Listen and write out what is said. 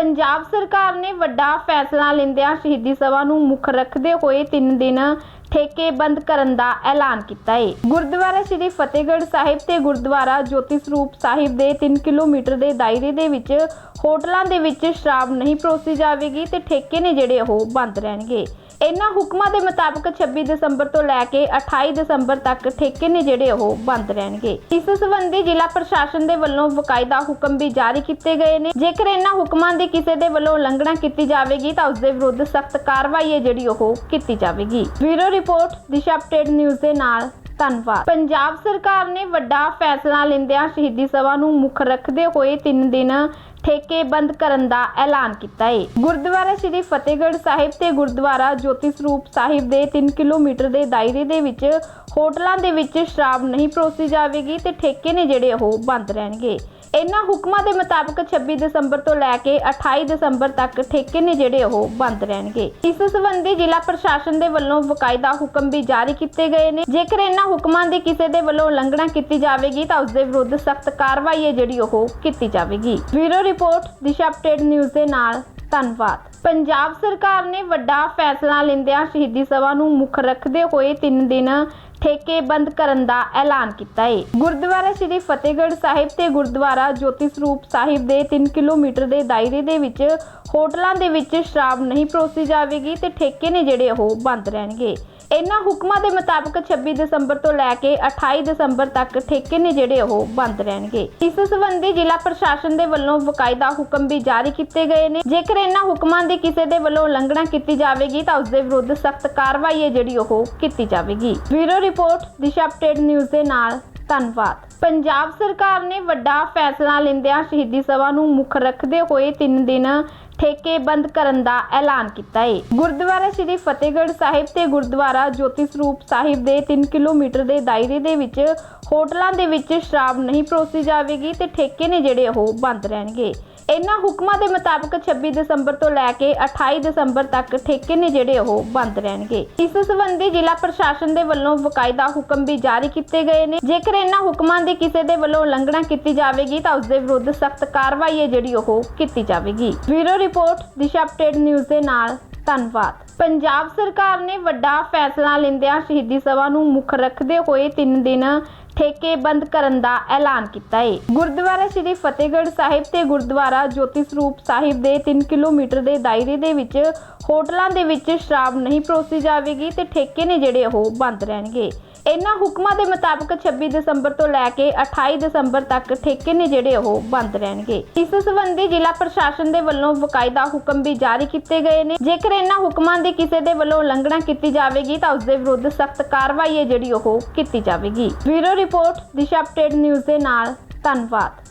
ਪੰਜਾਬ ਸਰਕਾਰ ਨੇ ਵੱਡਾ ਫੈਸਲਾ ਲੈਂਦਿਆਂ ਸ਼ਹੀਦੀ ਸਭਾ ਨੂੰ ਮੁੱਖ ਰੱਖਦੇ ਹੋਏ ਤਿੰਨ ਦਿਨ ਠੇਕੇ ਬੰਦ ਕਰਨ ਦਾ ਐਲਾਨ ਕੀਤਾ ਹੈ ਗੁਰਦੁਆਰਾ ਸ੍ਰੀ ਫਤਿਹਗੜ੍ਹ ਸਾਹਿਬ ਤੇ ਗੁਰਦੁਆਰਾ ਜੋਤੀ ਸਰੂਪ ਸਾਹਿਬ ਦੇ 3 ਕਿਲੋਮੀਟਰ ਦੇ ਦਾਇਰੇ ਦੇ ਵਿੱਚ ਹੋਟਲਾਂ ਦੇ ਵਿੱਚ ਸ਼ਰਾਬ ਨਹੀਂ ਪਰੋਸੀ ਜਾਵੇਗੀ ਤੇ ਠੇਕੇ ਨੇ ਜਿਹੜੇ ਉਹ ਬੰਦ ਰਹਿਣਗੇ। ਇਹਨਾਂ ਹੁਕਮਾਂ ਦੇ ਮੁਤਾਬਕ 26 ਦਸੰਬਰ ਤੋਂ ਲੈ ਕੇ 28 ਦਸੰਬਰ ਤੱਕ ਠੇਕੇ ਨੇ ਜਿਹੜੇ ਉਹ ਬੰਦ ਰਹਿਣਗੇ। ਇਸ ਸੰਬੰਧੀ ਜ਼ਿਲ੍ਹਾ ਪ੍ਰਸ਼ਾਸਨ ਦੇ ਵੱਲੋਂ ਵਕਾਇਦਾ ਹੁਕਮ ਵੀ ਜਾਰੀ ਕੀਤੇ ਗਏ ਨੇ। ਜੇਕਰ ਇਹਨਾਂ ਹੁਕਮਾਂ ਦੀ ਕਿਸੇ ਦੇ ਵੱਲੋਂ ਉਲੰਘਣਾ ਕੀਤੀ ਜਾਵੇਗੀ ਤਾਂ ਉਸ ਦੇ ਵਿਰੁੱਧ ਸਖਤ ਕਾਰਵਾਈ ਹੈ ਜਿਹੜੀ ਉਹ ਕੀਤੀ ਜਾਵੇਗੀ। Bureau report Disha update news ਦੇ ਨਾਲ। ਧੰਨਵਾਦ। ਪੰਜਾਬ ਸਰਕਾਰ ਨੇ ਵੱਡਾ ਫੈਸਲਾ ਲੈਂਦਿਆਂ ਸ਼ਹੀਦੀ ਸਭਾ ਨੂੰ ਮੁੱਖ ਰੱਖਦੇ ਹੋਏ 3 ਦਿਨ ਠੇਕੇ ਬੰਦ ਕਰਨ ਦਾ ਐਲਾਨ ਕੀਤਾ ਹੈ ਗੁਰਦੁਆਰਾ ਸ੍ਰੀ ਫਤਿਹਗੜ੍ਹ ਸਾਹਿਬ ਤੇ ਗੁਰਦੁਆਰਾ ਜੋਤੀ ਸਰੂਪ ਸਾਹਿਬ ਦੇ 3 ਕਿਲੋਮੀਟਰ ਦੇ ਦਾਇਰੇ ਦੇ ਵਿੱਚ ਹੋਟਲਾਂ ਦੇ ਵਿੱਚ ਸ਼ਰਾਬ ਨਹੀਂ ਪਰੋਸੀ ਜਾਵੇਗੀ ਤੇ ਠੇਕੇ ਨੇ ਜਿਹੜੇ ਉਹ ਬੰਦ ਰਹਿਣਗੇ। ਇਹਨਾਂ ਹੁਕਮਾਂ ਦੇ ਮੁਤਾਬਕ 26 ਦਸੰਬਰ ਤੋਂ ਲੈ ਕੇ 28 ਦਸੰਬਰ ਤੱਕ ਠੇਕੇ ਨੇ ਜਿਹੜੇ ਉਹ ਬੰਦ ਰਹਿਣਗੇ। ਇਸ ਸੰਬੰਧੀ ਜ਼ਿਲ੍ਹਾ ਪ੍ਰਸ਼ਾਸਨ ਦੇ ਵੱਲੋਂ ਵਕਾਇਦਾ ਹੁਕਮ ਵੀ ਜਾਰੀ ਕੀਤੇ ਗਏ ਨੇ। ਜੇਕਰ ਇਹਨਾਂ ਹੁਕਮਾਂ ਦੀ ਕਿਸੇ ਦੇ ਵੱਲੋਂ ਉਲੰਘਣਾ ਕੀਤੀ ਜਾਵੇਗੀ ਤਾਂ ਉਸ ਦੇ ਵਿਰੁੱਧ ਸਖਤ ਕਾਰਵਾਈ ਹੈ ਜਿਹੜੀ ਉਹ ਕੀਤੀ ਜਾਵੇਗੀ। Bureau report Disha update news ਦੇ ਨਾਲ। ਧੰਨਵਾਦ। ਪੰਜਾਬ ਸਰਕਾਰ ਨੇ ਵੱਡਾ ਫੈਸਲਾ ਲੈਂਦਿਆਂ ਸ਼ਹੀਦੀ ਸਭਾ ਨੂੰ ਮੁੱਖ ਰੱਖਦੇ ਹੋਏ 3 ਦਿਨ ਠੇਕੇ ਬੰਦ ਕਰਨ ਦਾ ਐਲਾਨ ਕੀਤਾ ਹੈ ਗੁਰਦੁਆਰਾ ਸ੍ਰੀ ਫਤਿਹਗੜ੍ਹ ਸਾਹਿਬ ਤੇ ਗੁਰਦੁਆਰਾ ਜੋਤੀ ਸਰੂਪ ਸਾਹਿਬ ਦੇ 3 ਕਿਲੋਮੀਟਰ ਦੇ ਦਾਇਰੇ ਦੇ ਵਿੱਚ ਹੋਟਲਾਂ ਦੇ ਵਿੱਚ ਸ਼ਰਾਬ ਨਹੀਂ ਪਰੋਸੀ ਜਾਵੇਗੀ ਤੇ ਠੇਕੇ ਨੇ ਜਿਹੜੇ ਉਹ ਬੰਦ ਰਹਿਣਗੇ। ਇਹਨਾਂ ਹੁਕਮਾਂ ਦੇ ਮੁਤਾਬਕ 26 ਦਸੰਬਰ ਤੋਂ ਲੈ ਕੇ 28 ਦਸੰਬਰ ਤੱਕ ਠੇਕੇ ਨੇ ਜਿਹੜੇ ਉਹ ਬੰਦ ਰਹਿਣਗੇ। ਇਸ ਸੰਬੰਧੀ ਜ਼ਿਲ੍ਹਾ ਪ੍ਰਸ਼ਾਸਨ ਦੇ ਵੱਲੋਂ ਵਕਾਇਦਾ ਹੁਕਮ ਵੀ ਜਾਰੀ ਕੀਤੇ ਗਏ ਨੇ। ਜੇਕਰ ਇਹਨਾਂ ਹੁਕਮਾਂ ਦੀ ਕਿਸੇ ਦੇ ਵੱਲੋਂ ਉਲੰਘਣਾ ਕੀਤੀ ਜਾਵੇਗੀ ਤਾਂ ਉਸ ਦੇ ਵਿਰੁੱਧ ਸਖਤ ਕਾਰਵਾਈ ਹੈ ਜਿਹੜੀ ਉਹ ਕੀਤੀ ਜਾਵੇਗੀ। Bureau report, Disha update news ਦੇ ਨਾਲ, ਧੰਨਵਾਦ। ਪੰਜਾਬ ਸਰਕਾਰ ਨੇ ਵੱਡਾ ਫੈਸਲਾ ਲੈਂਦਿਆਂ ਸ਼ਹੀਦੀ ਸਭਾ ਨੂੰ ਮੁੱਖ ਰੱਖਦੇ ਹੋਏ 3 ਦਿਨ ਠੇਕੇ ਬੰਦ ਕਰਨ ਦਾ ਐਲਾਨ ਕੀਤਾ ਹੈ ਗੁਰਦੁਆਰਾ ਸ੍ਰੀ ਫਤਿਹਗੜ੍ਹ ਸਾਹਿਬ ਤੇ ਗੁਰਦੁਆਰਾ ਜੋਤੀ ਸਰੂਪ ਸਾਹਿਬ ਦੇ 3 ਕਿਲੋਮੀਟਰ ਦੇ ਦਾਇਰੇ ਦੇ ਵਿੱਚ ਹੋਟਲਾਂ ਦੇ ਵਿੱਚ ਸ਼ਰਾਬ ਨਹੀਂ ਪਰੋਸੀ ਜਾਵੇਗੀ ਤੇ ਠੇਕੇ ਨੇ ਜਿਹੜੇ ਉਹ ਬੰਦ ਰਹਿਣਗੇ। ਇਹਨਾਂ ਹੁਕਮਾਂ ਦੇ ਮੁਤਾਬਕ 26 ਦਸੰਬਰ ਤੋਂ ਲੈ ਕੇ 28 ਦਸੰਬਰ ਤੱਕ ਠੇਕੇ ਨੇ ਜਿਹੜੇ ਉਹ ਬੰਦ ਰਹਿਣਗੇ। ਇਸ ਸੰਬੰਧੀ ਜ਼ਿਲ੍ਹਾ ਪ੍ਰਸ਼ਾਸਨ ਦੇ ਵੱਲੋਂ ਵਕਾਇਦਾ ਹੁਕਮ ਵੀ ਜਾਰੀ ਕੀਤੇ ਗਏ ਨੇ। ਜੇਕਰ ਇਹਨਾਂ ਹੁਕਮਾਂ ਦੀ ਕਿਸੇ ਦੇ ਵੱਲੋਂ ਉਲੰਘਣਾ ਕੀਤੀ ਜਾਵੇਗੀ, ਤਾਂ ਉਸ ਦੇ ਵਿਰੁੱਧ ਸਖਤ ਕਾਰਵਾਈ ਹੈ ਜਿਹੜੀ ਉਹ ਕੀਤੀ ਜਾਵੇਗੀ। Bureau report, Disha update news ਦੇ ਨਾਲ। ਧੰਨਵਾਦ। ਪੰਜਾਬ ਸਰਕਾਰ ਨੇ ਵੱਡਾ ਫੈਸਲਾ ਲੈਂਦਿਆਂ ਸ਼ਹੀਦੀ ਸਭਾ ਨੂੰ ਮੁੱਖ ਰੱਖਦੇ ਹੋਏ 3 ਦਿਨ ਠੇਕੇ ਬੰਦ ਕਰਨ ਦਾ ਐਲਾਨ ਕੀਤਾ ਹੈ ਗੁਰਦੁਆਰਾ ਸ੍ਰੀ ਫਤਿਹਗੜ੍ਹ ਸਾਹਿਬ ਤੇ ਗੁਰਦੁਆਰਾ ਜੋਤੀ ਸਰੂਪ ਸਾਹਿਬ ਦੇ 3 ਕਿਲੋਮੀਟਰ ਦੇ ਦਾਇਰੇ ਦੇ ਵਿੱਚ ਹੋਟਲਾਂ ਦੇ ਵਿੱਚ ਸ਼ਰਾਬ ਨਹੀਂ ਪਰੋਸੀ ਜਾਵੇਗੀ ਤੇ ਠੇਕੇ ਨੇ ਜਿਹੜੇ ਉਹ ਬੰਦ ਰਹਿਣਗੇ। ਇਹਨਾਂ ਹੁਕਮਾਂ ਦੇ ਮੁਤਾਬਕ 26 ਦਸੰਬਰ ਤੋਂ ਲੈ ਕੇ 28 ਦਸੰਬਰ ਤੱਕ ਠੇਕੇ ਨੇ ਜਿਹੜੇ ਉਹ ਬੰਦ ਰਹਿਣਗੇ। ਇਸ ਸੰਬੰਧੀ ਜ਼ਿਲ੍ਹਾ ਪ੍ਰਸ਼ਾਸਨ ਦੇ ਵੱਲੋਂ ਵਕਾਇਦਾ ਹੁਕਮ ਵੀ ਜਾਰੀ ਕੀਤੇ ਗਏ ਨੇ। ਜੇਕਰ ਇਹਨਾਂ ਹੁਕਮਾਂ ਦੀ ਕਿਸੇ ਦੇ ਵੱਲੋਂ ਉਲੰਘਣਾ ਕੀਤੀ ਜਾਵੇਗੀ ਤਾਂ ਉਸ ਦੇ ਵਿਰੁੱਧ ਸਖਤ ਕਾਰਵਾਈ ਹੈ ਜਿਹੜੀ ਉਹ ਕੀਤੀ ਜਾਵੇਗੀ। Bureau report, Disha update news ਦੇ ਨਾਲ। ਧੰਨਵਾਦ।